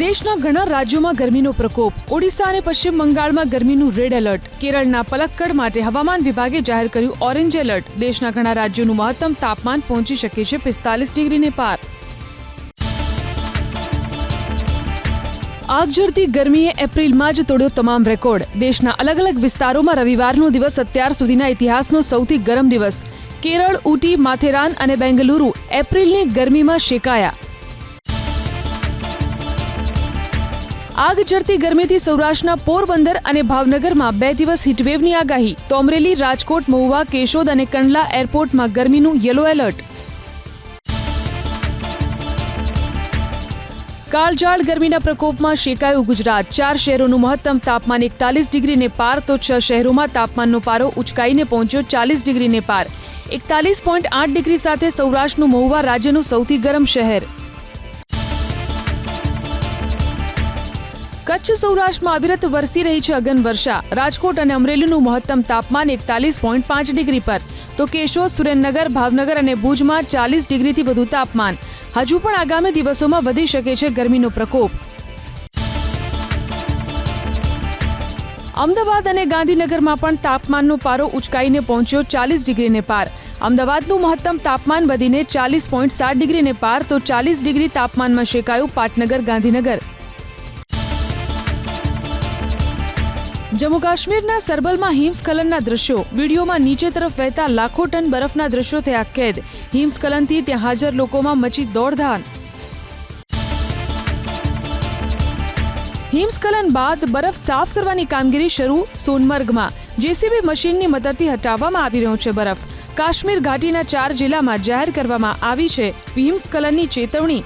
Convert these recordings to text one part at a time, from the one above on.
દેશના ઘણા રાજ્યોમાં ગરમીનો પ્રકોપ. ઓડિશા અને પશ્ચિમ બંગાળમાં ગરમીનું રેડ એલર્ટ. કેરળના પલક્કડ માટે હવામાન વિભાગે જાહેર કર્યું ઓરેન્જ એલર્ટ. દેશના ઘણા રાજ્યોનું મહત્તમ તાપમાન પહોંચી શકે છે પિસ્તાલીસ ડિગ્રીને પાર. આગ ઝરતી ગરમીએ એપ્રિલમાં જ તોડ્યો તમામ રેકોર્ડ. દેશના અલગ અલગ વિસ્તારોમાં રવિવારનો દિવસ અત્યાર સુધીના ઇતિહાસનો સૌથી ગરમ દિવસ. કેરળ ઉટી માથેરાન અને બેંગલુરુ એપ્રિલની ગરમીમાં શેકાયા. આગ ચડતી ગરમીથી સૌરાષ્ટ્રના પોરબંદર અને ભાવનગરમાં બે દિવસ હીટવેવની આગાહી. તો અમરેલી, રાજકોટ, મહુવા, કેશોદ અને કંડલા એરપોર્ટમાં ગરમીનું યલો એલર્ટ. કાળજાળ ગરમીના પ્રકોપમાં શેકાયું ગુજરાત. ચાર શહેરોનું મહત્તમ તાપમાન એકતાલીસ ડિગ્રીને પાર, તો છ શહેરોમાં તાપમાનનો પારો ઉચકાઈને પહોંચ્યો ચાલીસ ડિગ્રીને પાર. એકતાલીસ પોઈન્ટ આઠ ડિગ્રી સાથે સૌરાષ્ટ્રનું મહુવા રાજ્યનું સૌથી ગરમ શહેર. કચ્છ સૌરાષ્ટ્રમાં અવિરત વરસી રહી છે અગન વર્ષા. રાજકોટ અને અમરેલીનું મહત્તમ તાપમાન એકતાલીસ પોઈન્ટ પાંચ ડિગ્રી પર. તો કેશોદ, સુરેન્દ્રનગર, ભાવનગર અને ભુજમાં ચાલીસ ડિગ્રીથી વધુ તાપમાન. હજુ પણ આગામી દિવસોમાં વધી શકે છે ગરમીનો પ્રકોપ. અમદાવાદ અને ગાંધીનગરમાં પણ તાપમાનનો પારો ઉચકાઈને પહોંચ્યો ચાલીસ ડિગ્રીને પાર. અમદાવાદનું મહત્તમ તાપમાન વધીને ચાલીસ પોઈન્ટ સાત ડિગ્રીને પાર તો ચાલીસ ડિગ્રી તાપમાનમાં શેકાયું પાટનગર, ગાંધીનગર. જમ્મુ કાશ્મીરના સરબલમાં હિમસ્ખલનના દ્રશ્યો. વિડીયોમાં નીચે તરફ વહેતા લાખો ટન બરફના દ્રશ્યો થયા કેદ. હિમસ્ખલનથી ત્યાં હાજર લોકોમાં મચી દોડધાન હિમસ્ખલન બાદ બરફ સાફ કરવાની કામગીરી શરૂ સોનમર્ગમાં. જેસીબી મશીનની મદદથી હટાવવામાં આવી રહ્યો છે બરફ. કાશ્મીર ઘાટીના ચાર જિલ્લામાં જાહેર કરવામાં આવી છે હિમસ્ખલનની ચેતવણી.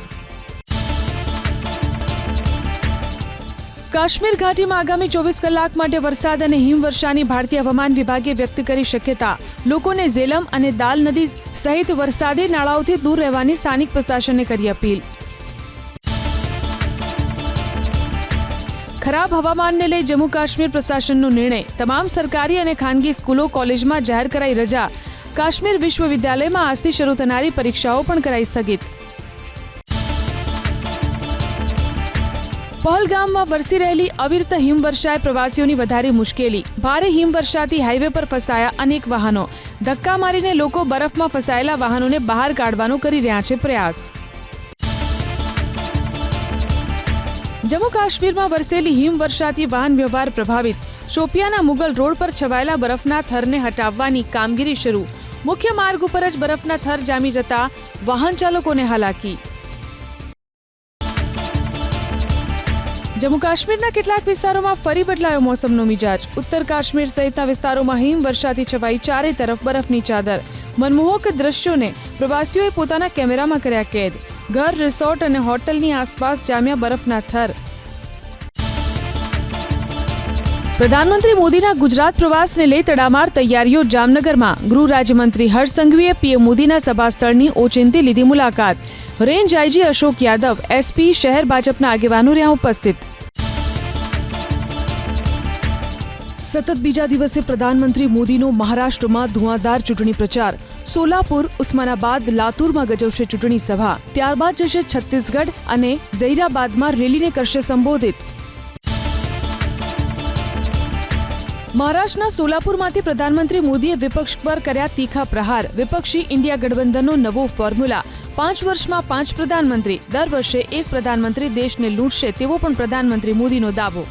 કાશ્મીર ઘાટીમાં આગામી ચોવીસ કલાક માટે વરસાદ અને હિમવર્ષાની ભારતીય હવામાન વિભાગે વ્યક્ત કરી શક્યતા. લોકોને ઝેલમ અને દાલ નદી સહિત વરસાદી નાળાઓથી દૂર રહેવાની સ્થાનિક પ્રશાસને કરી અપીલ. ખરાબ હવામાનને લઈ જમ્મુ કાશ્મીર પ્રશાસનનો નિર્ણય. તમામ સરકારી અને ખાનગી સ્કૂલો, કોલેજમાં જાહેર કરાઈ રજા. કાશ્મીર વિશ્વવિદ્યાલયમાં આજથી શરૂ થનારી પરીક્ષાઓ પણ કરાઈ સ્થગિત. પહલગામમાં વરસી રહેલી અવિરત હિમવર્ષાએ પ્રવાસીઓની વધારી મુશ્કેલી. ભારે હિમવર્ષાથી હાઈવે પર ફસાયા અનેક વાહનો. ધક્કા મારીને લોકો બરફમાં ફસાયેલા વાહનોને બહાર કાઢવાનો કરી રહ્યા છે પ્રયાસ. જમ્મુ કાશ્મીરમાં વરસેલી હિમવર્ષાથી વાહન વ્યવહાર પ્રભાવિત. શોપિયાના મુગલ રોડ પર છવાયેલા બરફના થરને હટાવવાની કામગીરી શરૂ. મુખ્ય માર્ગ ઉપર જ બરફના થર જામી જતા વાહન ચાલકોને હાલાકી. જમ્મુ કાશ્મીરના કેટલાક વિસ્તારોમાં ફરી બદલાયો મોસમનો મિજાજ. ઉત્તર કાશ્મીર સહિતના વિસ્તારોમાં હિમવર્ષાથી છવાઈ ચારે તરફ બરફની ચાદર. મનમોહક દ્રશ્યોને પ્રવાસીઓએ પોતાના કેમેરામાં કર્યા કેદ. ઘર, રિસોર્ટ અને હોટલની આસપાસ જામ્યા બરફના થર. પ્રધાનમંત્રી મોદીના ગુજરાત પ્રવાસને લઈ તડામાર તૈયારીઓ જામનગરમાં. ગૃહ રાજ્યમંત્રી હર્ષ સંઘવીએ પીએમ મોદીના સભા સ્થળની ઓચિંતી લીધી મુલાકાત. Range IG Ashok Yadav, SP, શહેર ભાજપના આગેવાનો રહ્યા ઉપસ્થિત. સતત બીજા દિવસે પ્રધાનમંત્રી મોદીનો મહારાષ્ટ્રમાં ધુઆંધાર ચૂંટણી પ્રચાર. સોલાપુર, ઉસ્માનાબાદ, લાતુરમાં ગજવશે ચૂંટણી સભા. ત્યારબાદ જશે છત્તીસગઢ અને ઝૈરાબાદમાં રેલીને કરશે સંબોધિત. મહારાષ્ટ્રના સોલાપુરમાંથી પ્રધાનમંત્રી મોદીએ વિપક્ષ પર કર્યા તીખા પ્રહાર. વિપક્ષી ઇન્ડિયા ગઠબંધનનો નવો ફોર્મ્યુલા. પાંચ વર્ષમાં પાંચ પ્રધાનમંત્રી, દર વર્ષે એક પ્રધાનમંત્રી દેશને લૂંટશે તેવો પણ પ્રધાનમંત્રી મોદીનો દાવો.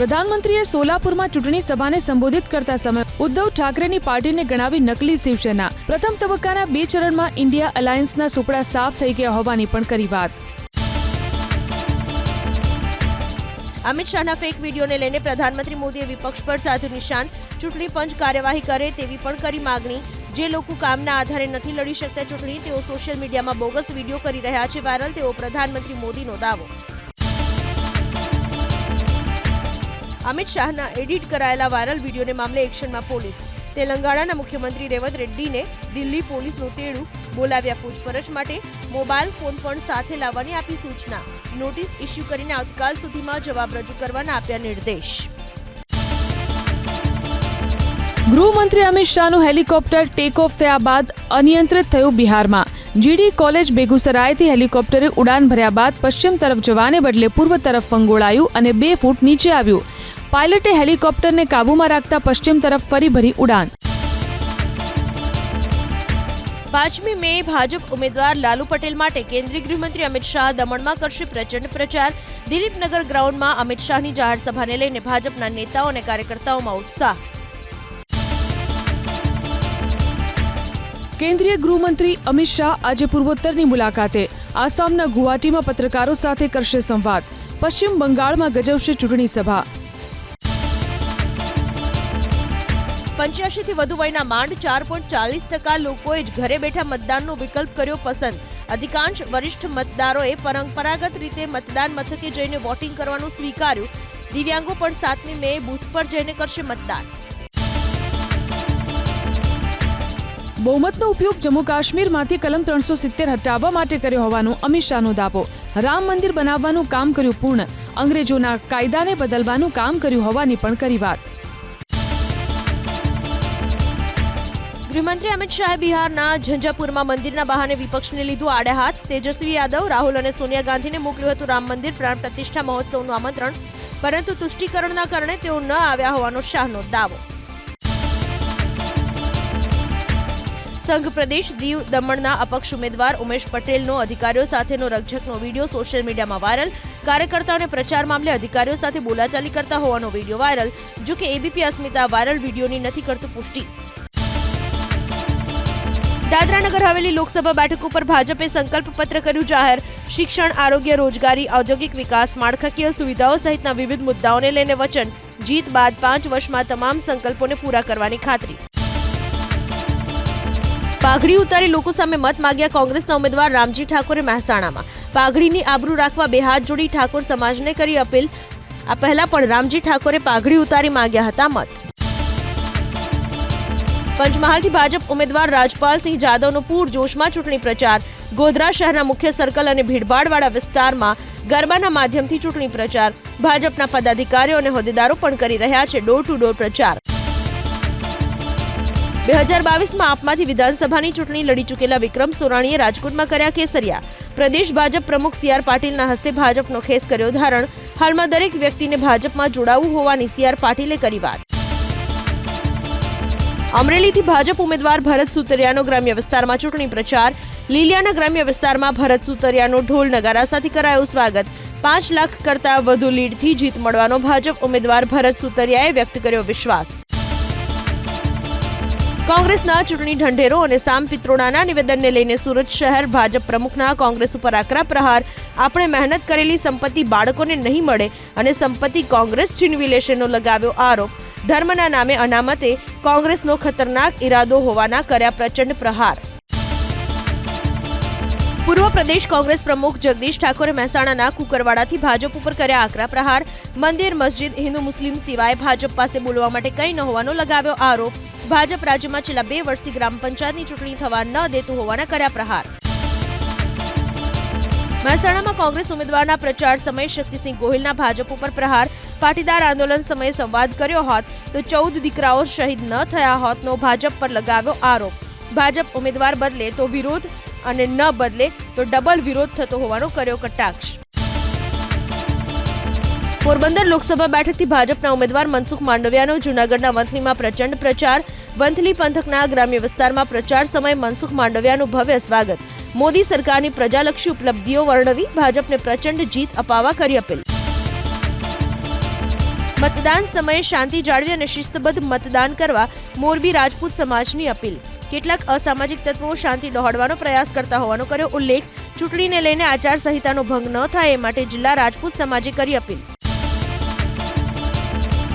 પ્રધાનમંત્રીએ સોલાપુરમાં ચૂંટણી સભાને સંબોધિત કરતા સમયે ઉદ્ધવ ઠાકરેની પાર્ટીને ગણાવી નકલી શિવસેના. પ્રથમ તબક્કાના બે ચરણમાં ઇન્ડિયા અલાયન્સના સુપડા સાફ થઈ ગયા હોવાની પણ કરી વાત. અમિત શાહના ફેક વિડીયોને લઈને પ્રધાનમંત્રી મોદીએ વિપક્ષ પર સાધુ નિશાન, ચૂંટણી પંચ કાર્યવાહી કરે તેવી પણ કરી માગણી. જે લોકો કામના આધારે નથી લડી શકતા ચૂંટણી, તેઓ સોશિયલ મીડિયામાં બોગસ વીડિયો કરી રહ્યા છે. વાયરલ તેવો પ્રધાનમંત્રી મોદીનો દાવો. અમિત શાહના એડિટ કરાયેલા વાયરલ વિડીયોને મામલે એક્શનમાં પોલીસ. તેલંગાણાના મુખ્યમંત્રી રેવંત રેડ્ડીને દિલ્હી પોલીસનું તેડું બોલાવ્યા પૂછપરછ માટે મોબાઈલ ફોન પણ સાથે લાવવાની આપી સૂચના. નોટિસ ઇસ્યુ કરીને આવતીકાલ સુધીમાં જવાબ રજૂ કરવાના આપ્યા નિર્દેશ. ગૃહમંત્રી અમિત શાહનું હેલિકોપ્ટર ટેક ઓફ થયા બાદ અનિયંત્રિત થયું બિહારમાં. જીડી કોલેજ બેગુસરાયથી હેલિકોપ્ટરે ઉડાન ભર્યા બાદ પશ્ચિમ તરફ જવાને બદલે પૂર્વ તરફ ફંગોળાયું અને બે ફૂટ નીચે આવ્યું. પાયલટે હેલિકોપ્ટરને કાબૂમાં રાખતા પશ્ચિમ તરફ ફરી ભરી ઉડાન. પાંચમી મે ભાજપ ઉમેદવાર લાલુ પટેલ માટે કેન્દ્રીય ગૃહમંત્રી અમિત શાહ દમણમાં કરશે પ્રચંડ પ્રચાર. દિલીપનગર ગ્રાઉન્ડમાં અમિત શાહની જાહેર સભાને લઈને ભાજપના નેતાઓ અને કાર્યકર્તાઓમાં ઉત્સાહ. કેન્દ્રીય ગૃહમંત્રી અમિત શાહ આજે પૂર્વોત્તરની મુલાકાતે આસામના ગુવાહાટીમાં પત્રકારો સાથે કરશે સંવાદ. પશ્ચિમ બંગાળમાં ગજવશે ચૂંટણી સભા. પંચ્યાસી થી વધુ વયના માંડ ચાર પોઈન્ટ ચાલીસ ટકા લોકોએ જ ઘરે બેઠા મતદાનનો વિકલ્પ કર્યો પસંદ. અધિકાંશ વરિષ્ઠ મતદારોએ પરંપરાગત રીતે મતદાન મથકે જઈને વોટિંગ કરવાનું સ્વીકાર્યું. દિવ્યાંગો પણ સાતમી મે બૂથ પર જઈને કરશે મતદાન. બહુમતનો ઉપયોગ જમ્મુ કાશ્મીરમાંથી કલમ ત્રણસો સિત્તેર હટાવવા માટે કર્યો હોવાનો અમિત શાહનો દાવો. રામ મંદિર બનાવવાનું કામ કર્યું પૂર્ણ. અંગ્રેજોના કાયદાને બદલવાનું કામ કર્યું હોવાની પણ કરી વાત. ગૃહમંત્રી અમિત શાહે બિહારના ઝંઝાપુરમાં મંદિરના બહાને વિપક્ષને લીધું આડે હાથ. તેજસ્વી યાદવ, રાહુલ અને સોનિયા ગાંધીને મોકલ્યું હતું રામ મંદિર પ્રાણ પ્રતિષ્ઠા મહોત્સવનું આમંત્રણ. પરંતુ તુષ્ટિકરણના કારણે તેઓ ન આવ્યા હોવાનો શાહનો દાવો. સંઘ પ્રદેશ દીવ દમણના અપક્ષ ઉમેદવાર ઉમેશ પટેલનો અધિકારીઓ સાથેનો રકઝકનો વીડિયો સોશિયલ મીડિયામાં વાયરલ. કાર્યકર્તાઓને પ્રચાર મામલે અધિકારીઓ સાથે બોલાચાલી કરતા હોવાનો વીડિયો વાયરલ. જોકે એબીપી અસ્મિતા વાયરલ વિડીયોની નથી કરતું પુષ્ટિ. દાદરા નગર હવેલી લોકસભા બેઠક ઉપર ભાજપે સંકલ્પ પત્ર કર્યું જાહેર. શિક્ષણ, આરોગ્ય, રોજગારી, ઔદ્યોગિક વિકાસ, માળખાકીય સુવિધાઓ સહિતના વિવિધ મુદ્દાઓને લઈને વચન. જીત બાદ પાંચ વર્ષમાં તમામ સંકલ્પોને પૂરા કરવાની ખાતરી. પાઘડી ઉતારી લોકો સામે મત માંગ્યા કોંગ્રેસના ઉમેદવાર રામજી ઠાકોરે મહેસાણામાં. પાઘડીની આબરૂ રાખવા બે હાથ જોડી ઠાકોર સમાજને કરી અપીલ. આ પહેલા પણ રામજી ઠાકોરે પાઘડી ઉતારી માગ્યા હતા મત. પંચમહાલથી ભાજપ ઉમેદવાર રાજપાલસિંહ જાદવનો પૂરજોશમાં ચૂંટણી પ્રચાર. ગોધરા શહેરના મુખ્ય સર્કલ અને ભીડભાડવાળા વિસ્તારમાં ગરબાના માધ્યમથી ચૂંટણી પ્રચાર. ભાજપના પદાધિકારીઓ અને હોદ્દેદારો પણ કરી રહ્યા છે ડોર ટુ ડોર પ્રચાર. બે હજાર બાવીસમાં આપમાંથી વિધાનસભાની ચૂંટણી લડી ચૂકેલા વિક્રમ સોરાણીએ રાજકોટમાં કર્યા કેસરિયા. પ્રદેશ ભાજપ પ્રમુખ સી આર પાટીલના હસ્તે ભાજપનો ખેસ કર્યો ધારણ. હાલમાં દરેક વ્યક્તિને ભાજપમાં જોડાવું હોવાની સી આર પાટીલે કરી વાત. અમરેલીથી ભાજપ ઉમેદવાર ભરત સુતરિયાનો ગ્રામ્ય વિસ્તારમાં ચૂંટણી પ્રચાર. લીલિયાના ગ્રામ્ય વિસ્તારમાં ભરત સુતરિયાનો ઢોલ નગારા સાથે કરાયું સ્વાગત. પાંચ લાખ કરતા વધુ લીડથી જીત મળવાનો ભાજપ ઉમેદવાર ભરત સુતરિયાએ વ્યક્ત કર્યો વિશ્વાસ. કોંગ્રેસના ચૂંટણી ઢંઢેરો અને સામ પિત્રોડાના નિવેદનને લઈને સુરત શહેર ભાજપ પ્રમુખના કોંગ્રેસ ઉપર આકરા પ્રહાર. આપણે મહેનત કરેલી સંપત્તિ બાળકોને નહીં મળે અને સંપત્તિ કોંગ્રેસ છીનવી લેશેનો લગાવ્યો આરોપ. ધર્મના નામે અનામતે કોંગ્રેસનો ખતરનાક ઈરાદો હોવાના કર્યા પ્રચંડ પ્રહાર. પૂર્વ પ્રદેશ કોંગ્રેસ પ્રમુખ જગદીશ ઠાકોરે મહેસાણાના કુકરવાડાથી ભાજપ ઉપર કર્યા આકરા પ્રહાર. મંદિર, મસ્જિદ, હિન્દુ, મુસ્લિમ સિવાય ભાજપ પાસે બોલવા માટે કંઈ ન હોવાનો લગાવ્યો આરોપ. ભાજપ રાજ્યમાં છેલ્લા બે વર્ષથી ગ્રામ પંચાયતની ચૂંટણી થવા ન દેતું હોવાના કર્યા પ્રહાર. મહેસાણામાં કોંગ્રેસ ઉમેદવારના પ્રચાર સમયે શક્તિસિંહ ગોહિલના ભાજપ ઉપર પ્રહાર. પાટીદાર આંદોલન સમયે સંવાદ કર્યો હોત તો ચૌદ દીકરાઓ શહીદ ન થયા હોતનો ભાજપ પર લગાવ્યો આરોપ. ભાજપ ઉમેદવાર બદલે તો વિરોધ અને ન બદલે તો ડબલ વિરોધ થતો હોવાનો કર્યો કટાક્ષ. પોરબંદર લોકસભા બેઠકથી ભાજપના ઉમેદવાર મનસુખ માંડવિયાનો જૂનાગઢના વંથલીમાં પ્રચંડ પ્રચાર. વંથલી પંથકના ગ્રામ્ય વિસ્તારમાં પ્રચાર સમયે મનસુખ માંડવિયાનું ભવ્ય સ્વાગત. મોદી સરકારની પ્રજાલક્ષી ઉપલબ્ધિઓ વર્ણવી ભાજપને પ્રચંડ જીત અપાવવા કરી અપીલ. મતદાન સમયે શાંતિ જાળવી અને શિસ્તબદ્ધ મતદાન કરવા મોરબી રાજપૂત સમાજની અપીલ. કેટલાક અસામાજિક તત્વો શાંતિ ડહોળવાનો પ્રયાસ કરતા હોવાનો કર્યો ઉલ્લેખ. ચૂંટણીને લઈને આચારસંહિતાનો ભંગ ન થાય એ માટે જિલ્લા રાજપૂત સમાજે કરી અપીલ.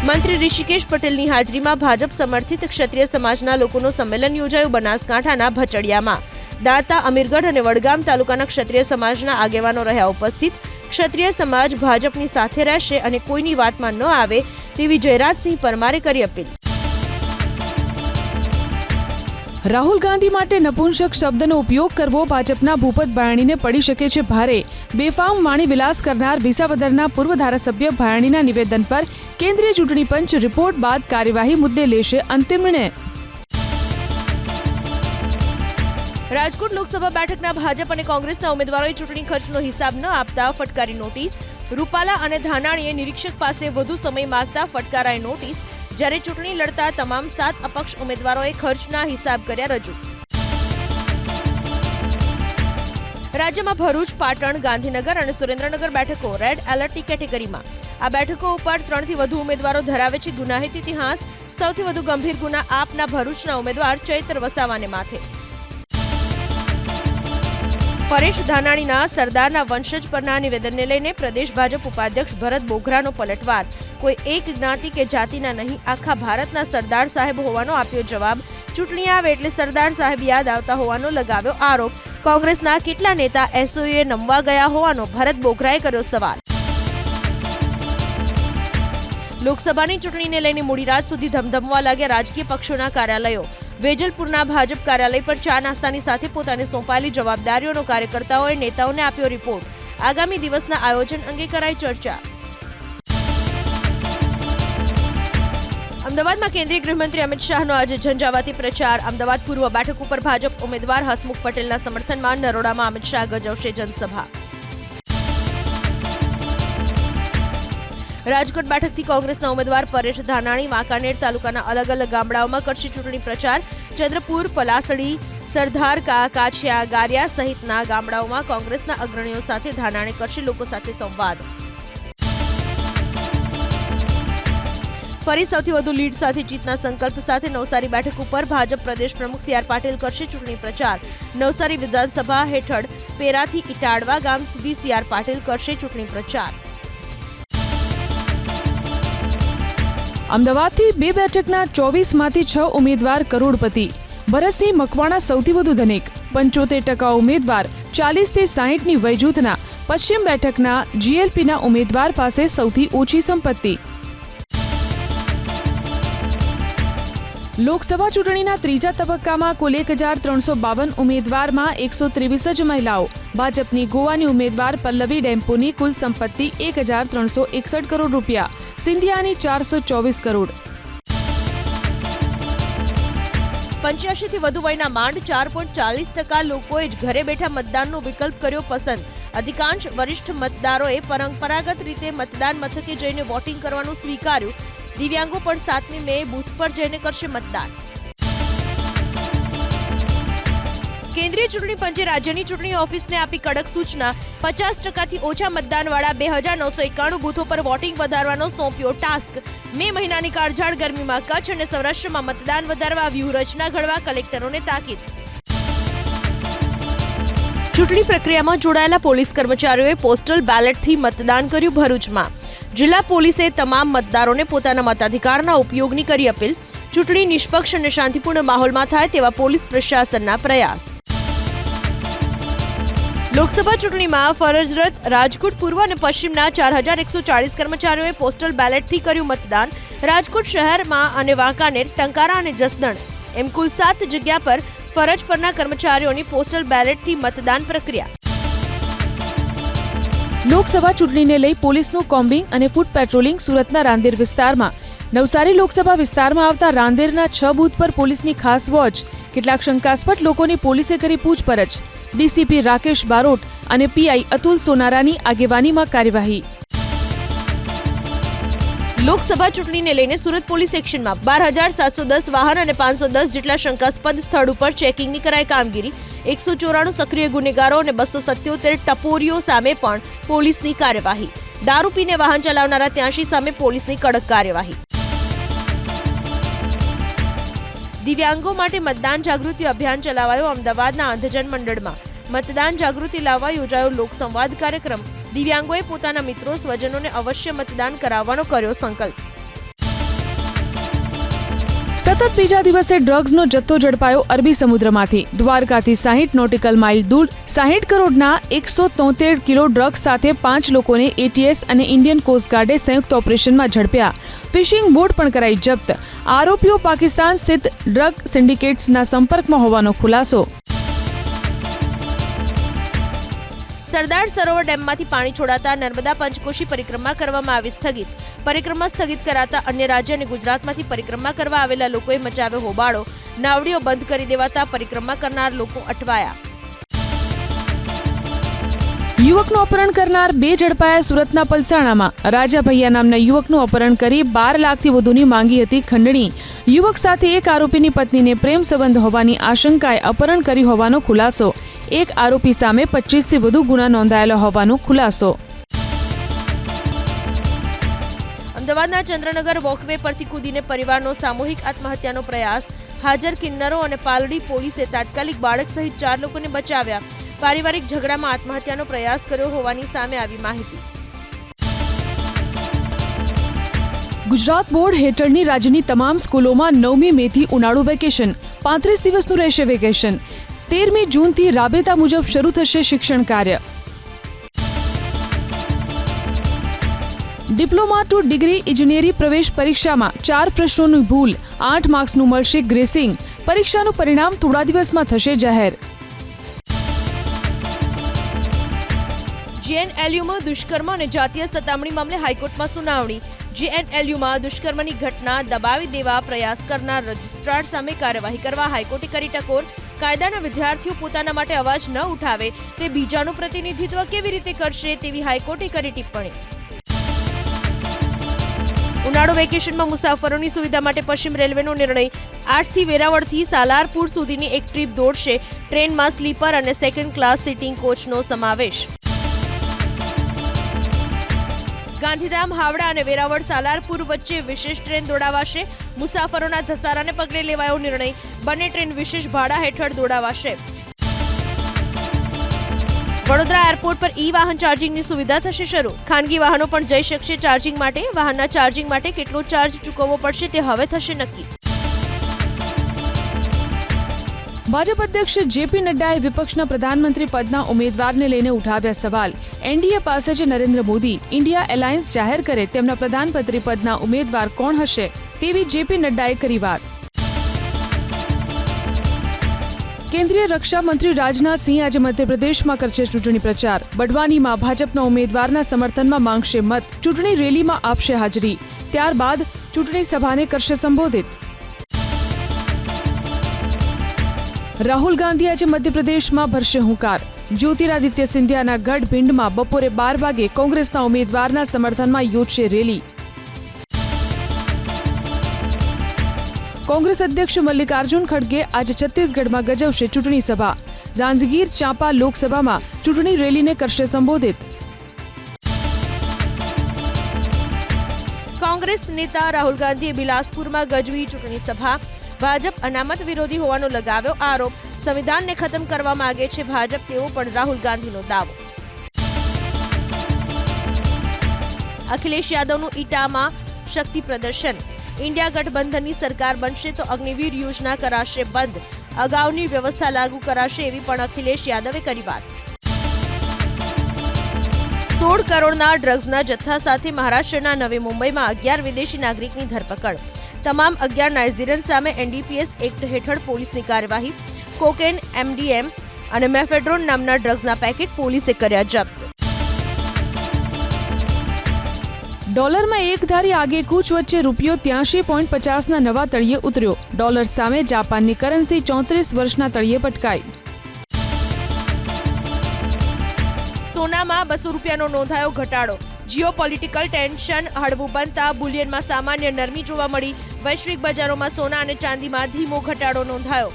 મંત્રી ઋષિકેશ પટેલની હાજરીમાં ભાજપ સમર્થિત ક્ષત્રિય સમાજના લોકોનું સંમેલન યોજાયું બનાસકાંઠાના ભચડિયામાં. દાંતા અમીરગઢ અને વડગામ તાલુકાના ક્ષત્રિય સમાજના આગેવાનો રહ્યા ઉપસ્થિત. ક્ષત્રિય સમાજ ભાજપની સાથે રહેશે અને કોઈની વાતમાં ન આવે તેવી જયરાજસિંહ પરમારે કરી અપીલ. રાહુલ ગાંધી માટે નપુંસક શબ્દનો ઉપયોગ કરવો ભાજપના ભૂપત ભાયાણીને પડી શકે છે ભારે. બેફામ વાણી વિલાસ કરનાર વિસાવદરના પૂર્વ ધારાસભ્ય ભાયાણીના નિવેદન પર કેન્દ્રીય ચૂંટણી પંચ રિપોર્ટ બાદ કાર્યવાહી મુદ્દે લેશે અંતિમ નિર્ણય. રાજકોટ લોકસભા બેઠકના ભાજપ અને કોંગ્રેસના ઉમેદવારોએ ચૂંટણી ખર્ચનો હિસાબ ન આપતા ફટકારી નોટિસ. રૂપાલા અને ધાનાણીએ નિરીક્ષક પાસે વધુ સમય માંગતા ફટકારાઈ નોટિસ. જ્યારે ચૂંટણી લડતા તમામ સાત અપક્ષ ઉમેદવારોએ ખર્ચના હિસાબ કર્યા રજૂ. રાજ્યમાં ભરૂચ, પાટણ, ગાંધીનગર અને સુરેન્દ્રનગર બેઠકો રેડ એલર્ટની કેટેગરીમાં. આ બેઠકો ઉપર ત્રણથી વધુ ઉમેદવારો ધરાવે છે ગુનાહિત ઇતિહાસ. સૌથી વધુ ગંભીર ગુના આપના ભરૂચના ઉમેદવાર ચૈત્ર વસાવાને માથે. પરેશ ધાનાણીના સરદારના વંશજ પરના નિવેદનને લઈને પ્રદેશ ભાજપ ઉપાધ્યક્ષ ભરત બોઘરાનો પલટવાર. કોઈ એક જ્ઞાતિ કે જાતિના નહીં, આખા ભારતના સરદાર સાહેબ હોવાનો આપ્યો જવાબ. ચૂંટણી આવે એટલે સરદાર સાહેબ યાદ આવતા હોવાનો લગાવ્યો આરોપ. કોંગ્રેસના કેટલા નેતા એસઓએ નમવા ગયા હોવાનો ભરત બોઘરાએ કર્યો સવાલ. લોકસભાની ચૂંટણીને લઈને મોડી રાત સુધી ધમધમવા લાગ્યા રાજકીય પક્ષોના કાર્યાલયો. વેજલપુરના ભાજપ કાર્યાલય પર ચા નાસ્તાની સાથે પોતાને સોંપાયેલી જવાબદારીઓનો કાર્યકર્તાઓએ નેતાઓને આપ્યો રિપોર્ટ. આગામી દિવસના આયોજન અંગે કરાઈ ચર્ચા. અમદાવાદમાં કેન્દ્રીય ગૃહમંત્રી અમિત શાહનો આજે ઝંઝાવાતી પ્રચાર. અમદાવાદ પૂર્વ બેઠક ઉપર ભાજપ ઉમેદવાર હસમુખ પટેલના સમર્થનમાં નરોડામાં અમિત શાહ ગજવશે જનસભા. રાજકોટ બેઠકથી કોંગ્રેસના ઉમેદવાર પરેશ ધાનાણી, વાંકાનેર તાલુકાના અલગ અલગ ગામડાઓમાં કરશે ચૂંટણી પ્રચાર. ચંદ્રપુર, પલાસડી, સરદાર કાછિયા, ગારિયા સહિતના ગામડાઓમાં કોંગ્રેસના અગ્રણીઓ સાથે ધાનાણી કરશે, લોકો સાથે સંવાદ. ફરી સૌથી વધુ લીડ સાથે જીતના સંકલ્પ સાથે નવસારી બેઠક ઉપર ભાજપ પ્રદેશ પ્રમુખ સી આર પાટીલ કરશે ચૂંટણી પ્રચાર. નવસારી વિધાનસભા હેઠળ પેરાથી ઇટાડવા ગામ સુધી સી આર પાટીલ કરશે ચૂંટણી પ્રચાર. અમદાવાદથી બે બેઠકના ચોવીસમાંથી છ ઉમેદવાર કરોડપતિ. ભરતસિંહ મકવાણા સૌથી વધુ ધનિક. પંચોતેર ટકા ઉમેદવાર, ચાલીસથી સાહીઠની વયજૂથના, પશ્ચિમ બેઠકના, જીએલપીના ઉમેદવાર પાસે સૌથી ઓછી સંપત્તિ. લોકસભા ચૂંટણીના ત્રીજા તબક્કામાં કુલ એક હજાર ત્રણસો બાવન ઉમેદવારમાં એકસો ત્રેવીસ જ મહિલાઓ. ભાજપની ગોવાની ઉમેદવાર પલ્લવી ડેમ્પોની કુલ સંપત્તિ એક હજાર ત્રણસો એકસઠ કરોડ રૂપિયા. સિંધિયાની ચારસો ચોવીસ કરોડ. પંચ્યાસી થી વધુ વયના માંડ ચાર પોઈન્ટ ચાલીસ ટકા લોકોએ જ ઘરે બેઠા મતદાનનો વિકલ્પ કર્યો પસંદ. અધિકાંશ વરિષ્ઠ મતદારોએ પરંપરાગત રીતે મતદાન મથકે જઈને વોટિંગ કરવાનું સ્વીકાર્યું. દિવ્યાંગો પણ સાતમી મે બૂથ પર જઈને કરશે મતદાન. કેન્દ્રીય ચૂંટણી પંચે રાજ્યની ચૂંટણી ઓફિસને આપી કડક સૂચના. પચાસ ટકાથી ઓછા મતદાનવાળા બે હજાર નવસો એકાણું બૂથો પર વોટિંગ વધારવાનો સોંપ્યો ટાસ્ક. મે મહિનાની કાળઝાળ ગરમીમાં કચ્છ અને સૌરાષ્ટ્રમાં મતદાન વધારવા વ્યૂહરચના ઘડવા કલેક્ટરોને તાકીદ. ચૂંટણી પ્રક્રિયામાં જોડાયેલા પોલીસ કર્મચારીઓએ પોસ્ટલ બેલેટથી મતદાન કર્યું ભરૂચમાં. જિલ્લા પોલીસે તમામ મતદારોને પોતાના મતાધિકારના ઉપયોગની કરી અપીલ. ચૂંટણી નિષ્પક્ષ અને શાંતિપૂર્ણ માહોલમાં થાય તેવા પોલીસ પ્રશાસનના પ્રયાસ. લોકસભા ચૂંટણીમાં ફરજરત રાજકોટ પૂર્વ અને પશ્ચિમના ચાર હજાર એકસો ચાળીસ કર્મચારીઓએ પોસ્ટલ બેલેટથી કર્યું મતદાન, રાજકોટ શહેરમાં અને વાંકાનેર, ટંકારા અને જસદણ. એમ કુલ સાત જગ્યા પર ફરજ પરના કર્મચારીઓની પોસ્ટલ બેલેટથી મતદાન પ્રક્રિયા. લોકસભા ચૂંટણીને લઈ પોલીસનું કોમ્બિંગ અને ફૂટ પેટ્રોલિંગ સુરતના રાંદેર વિસ્તારમાં. નવસારી લોકસભા વિસ્તારમાં આવતા રાંદેરના છ બૂથ પર પોલીસની ખાસ વોચ કેટલાક શંકાસ્પદ લોકોની પોલીસે કરી પૂછપરછ. ડીસીપી રાકેશ બારોટ અને પીઆઈ અતુલ સોનારાની આગેવાનીમાં કાર્યવાહી. લોકસભા ચૂંટણીને લઈને સુરત પોલીસ એક્શનમાં બાર હજાર સાતસો દસ વાહન અને પાંચસો દસ જેટલા શંકાસ્પદ સ્થળ ઉપર ચેકિંગની કરાઈ કામગીરી. એકસો ચોરાણું સક્રિય ગુનેગારો અને બસો સત્યોતેર ટપોરીઓ સામે પણ પોલીસની કાર્યવાહી. દારૂ પીને વાહન ચલાવનારા ત્યાંશી સામે પોલીસની કડક કાર્યવાહી. દિવ્યાંગો માટે મતદાન જાગૃતિ અભિયાન ચલાવાયું અમદાવાદના અંધજન મંડળમાં. મતદાન જાગૃતિ લાવવા યોજાયો લોકસંવાદ કાર્યક્રમ. દિવ્યાંગોએ પોતાના મિત્રો, સ્વજનોને અવશ્ય મતદાન કરાવવાનો કર્યો સંકલ્પ. સતત બીજા દિવસે ડ્રગ્સનો જથ્થો ઝડપાયો અરબી સમુદ્રમાંથી. દ્વારકાથી સાહીઠ નોટિકલ માઇલ દૂર સાહીઠ કરોડના એકસો તોતેર કિલો ડ્રગ્સ સાથે પાંચ લોકોને એટીએસ અને ઇન્ડિયન કોસ્ટગાર્ડે સંયુક્ત ઓપરેશનમાં ઝડપ્યા. ફિશિંગ બોટ પણ કરાઈ જપ્ત. આરોપીઓ પાકિસ્તાન સ્થિત ડ્રગ સિન્ડિકેટ્સના સંપર્કમાં હોવાનો ખુલાસો. સરદાર સરોવર ડેમમાંથી પાણી છોડાતા નર્મદા પંચકોશી પરિક્રમા કરવામાં આવી સ્થગિત. પરિક્રમા સ્થગિત કરાતા અન્ય રાજ્ય અને ગુજરાતમાંથી પરિક્રમા કરવા આવેલા લોકોએ મચાવ્યો હોબાળો. નાવડીઓ બંધ કરી દેવાતા પરિક્રમા કરનાર લોકો અટવાયા. યુવકનું અપહરણ કરનાર બે ઝડપાયા સુરતના પલસાણામાં. રાજા ભૈયા નામના યુવકનું અપહરણ કરી બાર લાખથી વધુની માંગી હતી ખંડણી. યુવક સાથે એક આરોપીની પત્નીને પ્રેમ સંબંધ હોવાની આશંકાએ અપહરણ કરી હોવાનો ખુલાસો. એક આરોપી સામે પચીસથી વધુ ગુના નોંધાયેલા હોવાનો ખુલાસો. અમદાવાદના ચંદ્રનગર વોકવે પરથી કૂદીને પરિવારનો સામૂહિક આત્મહત્યાનો પ્રયાસ. હાજર કિન્નરો અને પાલડી પોલીસે તાત્કાલિક બાળક સહિત ચાર લોકોને બચાવ્યા. પારિવારિક ઝઘડામાં આત્મહત્યાનો પ્રયાસ કર્યો હોવાની સામે આવી માહિતી. ગુજરાત બોર્ડ હેઠળની રાજ્યની તમામ સ્કૂલોમાં નવમી મેથી ઉનાળુ વેકેશન. પાંત્રીસ દિવસનું રહેશે વેકેશન. તેરમી જૂનથી રાબેતા મુજબ શરૂ થશે શિક્ષણ કાર્ય. ડિપ્લોમા ટુ ડિગ્રી ઇજનેરી પ્રવેશ પરીક્ષામાં ચાર પ્રશ્નોની ભૂલ, આઠ માર્ક્સનું મળશે ગ્રેસિંગ. પરીક્ષાનું પરિણામ થોડા દિવસમાં થશે જાહેર. જેએનએલયુમાં દુષ્કર્મ અને જાતીય સતામણી મામલે હાઈકોર્ટમાં સુનાવણી. જેએનએલયુમાં દુષ્કર્મની ઘટના દબાવી દેવા પ્રયાસ કરનાર રજિસ્ટ્રાર સામે કાર્યવાહી કરવા હાઈકોર્ટે કરી ટકોર. કાયદાના વિદ્યાર્થીઓ પોતાના માટે અવાજ ન ઉઠાવે, તે બીજાનું પ્રતિનિધિત્વ કેવી રીતે કરશે તેવી હાઈકોર્ટે કરી ટિપ્પણી. ઉનાળો વેકેશનમાં મુસાફરોની સુવિધા માટે પશ્ચિમ રેલવેનો નિર્ણય. આજથી વેરાવળથી સાલારપુર સુધીની એક ટ્રીપ દોડશે. ટ્રેનમાં સ્લીપર અને સેકન્ડ ક્લાસ સિટિંગ કોચનો સમાવેશ. ગાંધીધામ, હાવડા અને વેરાવળ સાલારપુર વચ્ચે વિશેષ ટ્રેન દોડાવાશે. મુસાફરોના ધસારાને પગલે લેવાયો નિર્ણય. બંને ટ્રેન વિશેષ ભાડા હેઠળ દોડાવાશે. વડોદરા એરપોર્ટ પર ઈ વાહન ચાર્જિંગની સુવિધા થશે શરૂ. ખાનગી વાહનો પણ જઈ શકશે ચાર્જિંગ માટે. વાહનના ચાર્જિંગ માટે કેટલો ચાર્જ ચૂકવવો પડશે તે હવે થશે નક્કી. ભાજપ અધ્યક્ષ જેપી નડ્ડાએ વિપક્ષના પ્રધાનમંત્રી પદના ઉમેદવારને લઈને ઉઠાવ્યા સવાલ. એનડીએ પાસે જે નરેન્દ્ર મોદી, ઇન્ડિયા એલાયન્સ જાહેર કરે તેમના પ્રધાનમંત્રી પદના ઉમેદવાર કોણ હશે તેવી જેપી નડ્ડાએ કરી વાત. કેન્દ્રીય રક્ષા મંત્રી રાજનાથસિંહ આજે મધ્યપ્રદેશમાં કરશે ચૂંટણી પ્રચાર. બડવાનીમાં ભાજપના ઉમેદવારના સમર્થનમાં માંગશે મત. ચૂંટણી રેલીમાં આપશે હાજરી. ત્યારબાદ ચૂંટણી સભાને કરશે સંબોધિત. રાહુલ ગાંધી આજે મધ્યપ્રદેશમાં ભરશે હુંકાર. જ્યોતિરાદિત્ય સિંધિયાના ગઢ ભીંડમાં બપોરે બાર વાગે કોંગ્રેસના ઉમેદવારના સમર્થનમાં યોજશે રેલી. કોંગ્રેસ અધ્યક્ષ મલ્લિકાર્જુન ખડગે આજે છત્તીસગઢમાં ગજવશે ચૂંટણી સભા. જાંજગીર ચાંપા લોકસભામાં ચૂંટણી રેલીને કરશે સંબોધિત. કોંગ્રેસ નેતા રાહુલ ગાંધીએ બિલાસપુરમાં ગજવી ચૂંટણી સભા. ભાજપ અનામત વિરોધી હોવાનો લગાવ્યો આરોપ. સંવિધાનને ખતમ કરવા માંગે છે ભાજપ તેવો પણ રાહુલ ગાંધીનો દાવો. અખિલેશ યાદવનું ઈટામાં શક્તિ પ્રદર્શન. ઇન્ડિયા ગઠબંધનની સરકાર બનશે તો અગ્નિવીર યોજના કરાશે બંધ. અગાઉની વ્યવસ્થા લાગુ કરાશે એવી પણ અખિલેશ યાદવે કરી વાત. સોળ કરોડના ડ્રગ્સના જથ્થા સાથે મહારાષ્ટ્રના નવી મુંબઈમાં અગિયાર વિદેશી નાગરિકની ધરપકડ. તમામ અગિયાર નાઇઝીરિયન સામે એનડીપીએસ એક્ટ હેઠળ પોલીસની કાર્યવાહી કોકેન એમડીએમ અને મેફેડ્રોન નામના ડ્રગ્સના પેકેટ પોલીસે કર્યા જપ્ત. ડોલરમાં એક ધારી આગેકૂચ વચ્ચે રૂપિયો ત્યાંશી પોઈન્ટ પચાસના નવા તળિયે ઉતર્યો. ડોલર સામે જાપાનની કરન્સી ચોત્રીસ વર્ષના તળિયે પટકાઈ. સોનામાં બસો રૂપિયાનો નોંધાયો ઘટાડો. જીઓ પોલિટિકલ ટેન્શન હળવું બનતા બુલિયનમાં સામાન્ય નરમી જોવા મળી. વૈશ્વિક બજારોમાં સોના અને ચાંદીમાં ધીમો ઘટાડો નોંધાયો.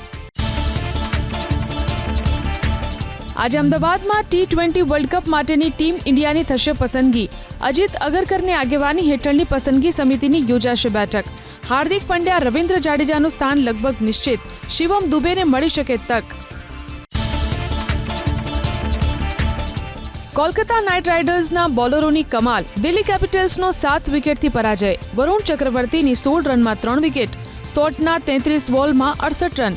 આજે અમદાવાદમાં ટી ટ્વેન્ટી વર્લ્ડ કપ માટેની ટીમ ઇન્ડિયાની થશે પસંદગી. અજીત અગરકરની આગેવાની હેઠળની પસંદગી સમિતિની યોજાશે બેઠક. હાર્દિક પંડ્યા રવિન્દ્ર જાડેજાનું સ્થાન લગભગ નિશ્ચિત. શિવમ દુબેને મળી શકે તક. કોલકાતા નાઇટ રાઇડર્સના બોલરોની કમાલ. દિલ્હી કેપિટલ્સનો સાત વિકેટથી પરાજય. વરુણ ચક્રવર્તીની સોળ રનમાં ત્રણ વિકેટ. સોટના તેત્રીસ બોલમાં અડસઠ રન.